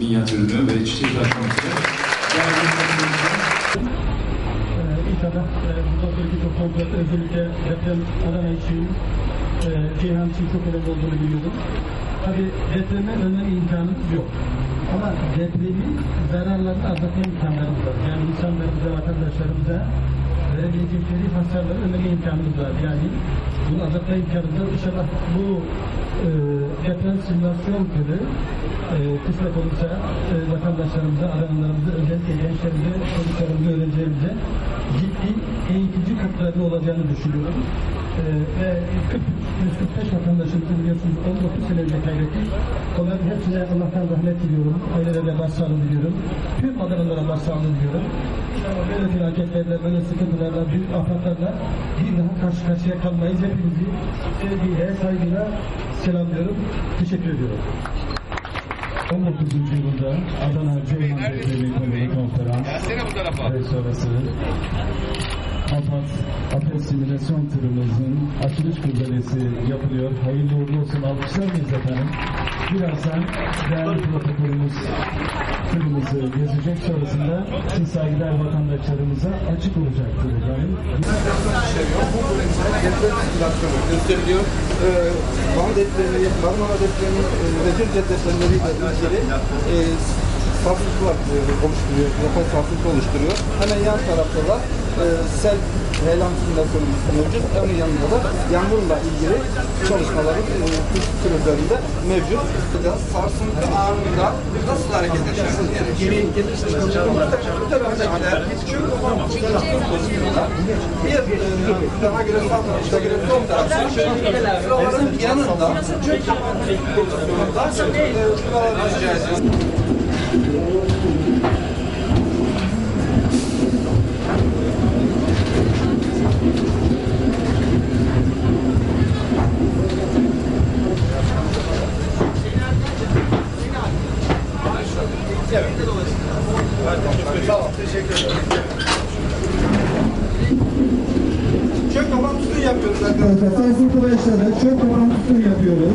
minyatürünü ve çiçek taşlaması. Ee, İnşallah e, bundan sonraki çok kontrol özellikle deprem Adana için, e, Ceyhan için çok önemli olduğunu biliyorum. Tabi depreme önlem imkanımız yok. Ama depremin zararlarını azaltma imkanlarımız var. Yani insanlarımıza, vatandaşlarımıza verebilecekleri hasarları önleme imkanımız var. Yani bunu azaltma imkanımız var. İnşallah bu deprem simülasyon türü e, kısmet olursa e, vatandaşlarımıza, aranlarımıza, özellikle gençlerimize, çocuklarımıza, öğrencilerimize ciddi eğitici katkıları olacağını düşünüyorum. E, ve 40, 145 vatandaşımızı biliyorsunuz 19 sene kaybettik. Onların hepsine Allah'tan rahmet diliyorum. Ailelerine başsağlığı diliyorum. Tüm Adanalılara başsağlığı diliyorum. Böyle felaketlerle, böyle sıkıntılarla, büyük afetlerle bir daha karşı karşıya kalmayız. Hepinizi sevgiyle, saygıyla selamlıyorum. Teşekkür ediyorum. 19. yılında Adana Ceyhan konulu konferans ve sonrası AFAD Afet Simülasyon Tırımızın açılış kurdelesi yapılıyor. Hayırlı uğurlu olsun. Alkışlar mıyız efendim? Birazdan değerli protokolümüz tırımızı gezecek. Sonrasında siz saygıdeğer vatandaşlarımıza açık olacaktır efendim. Bu bölümde deprem gösteriliyor. Ee, Van depremi, Marmara depremi Düzce depremleriyle ilgili e, sarsıntılar e, oluşturuyor, yapay sarsıntı oluşturuyor. Hemen yan tarafta da e, sel heyelan simülasyonumuz mevcut. Onun yanında da yangınla ilgili çalışmaların e, tür üzerinde mevcut. Sarsıntı anında nasıl hareket? Muhtemelen küçük pozisyonda bir e, daha göre sağ tarafta göre sol tarafta sıraların yanında pozisyonunda e, sıraları ediyorum. Tamam, teşekkür ederim. Çök kapan tütün yapıyoruz arkadaşlar. Sarsıntı başladı. Çok kapan tutum yapıyoruz.